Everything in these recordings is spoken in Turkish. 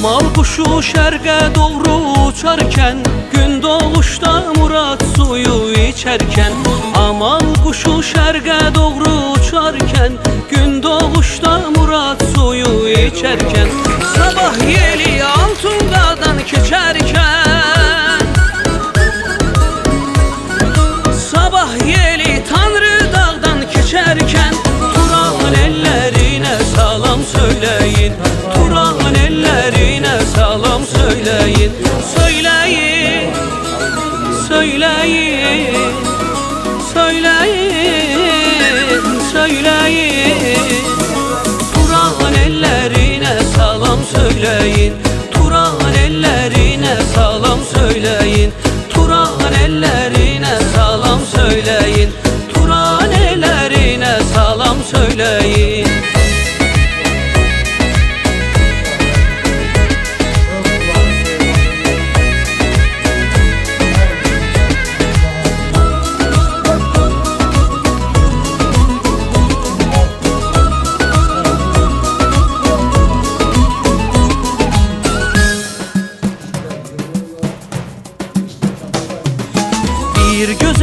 Amal kuşu şərqə doğru uçarkən Gün doğuşda Murad suyu içərkən Amal kuşu şərqə doğru uçarkən Gün doğuşda Murad suyu içərkən Sabah yeli söyleyin Söyleyin Söyleyin Söyleyin Söyleyin. Turan ellerine salam söyleyin Turan ellerine salam söyleyin Turan ellerine salam söyleyin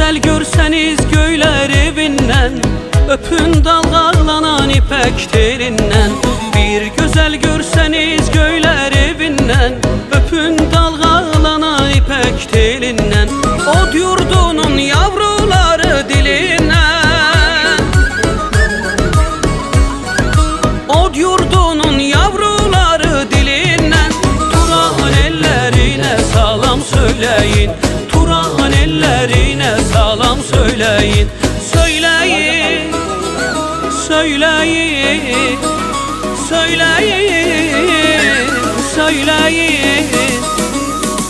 Güzel görseniz göyler evinden Öpün dalgalanan ipek telinden Bir güzel görseniz göyler evinden Öpün dalgalanan ipek telinden O yurdunun yavruları dilinden. Od yurdunun yavruları dilinden. Turan ellerine salam söyleyin söyleyin Söyleyin Söyleyin Söyleyin Söyleyin.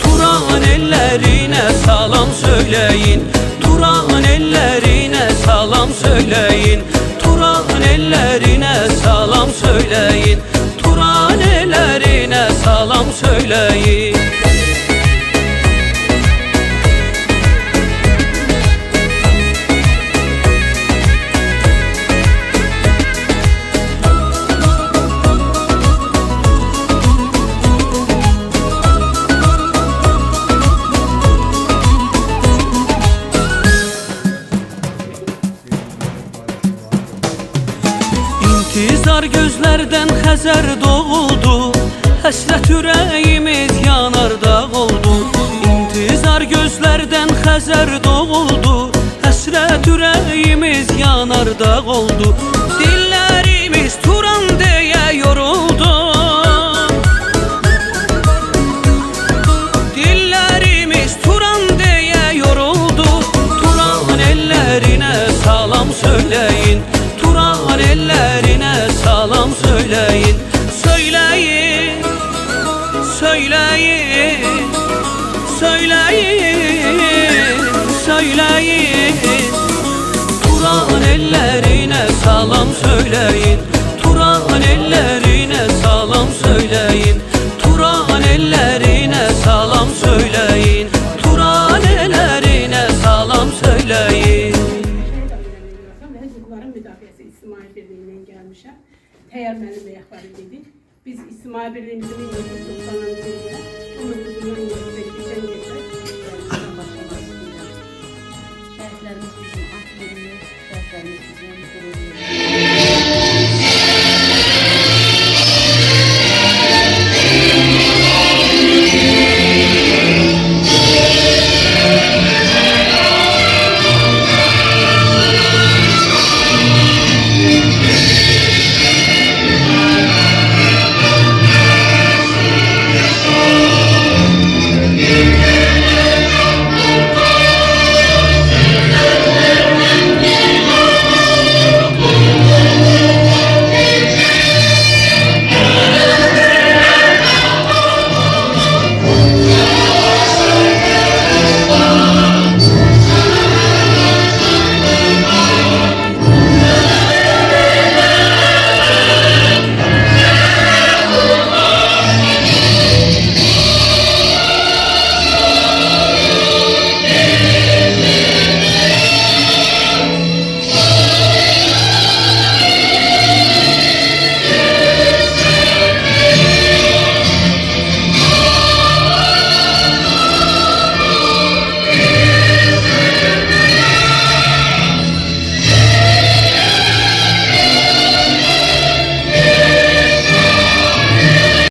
Turan ellerine salam söyleyin Turan ellerine salam söyleyin. Turan ellerine salam söyleyin Turan ellerine salam söyleyin İntizar gözlerden Xəzər doğuldu. Həsrət ürəyimiz yanar dağ oldu. İntizar gözlerden Xəzər doğuldu. Həsrət ürəyimiz yanar dağ oldu Söyleyin Söyleyin Söyleyin. Turan ellerine salam söyleyin. Turan ellerine salam söyleyin. Turan ellerine salam söyleyin. Turan ellerine salam söyleyin. Ben hukukların müdafiası İsmail Birliği'nden gelmişim. Teğer benim ayakları dedi. Biz İsmail Birliği'mizin 1990'ın yılında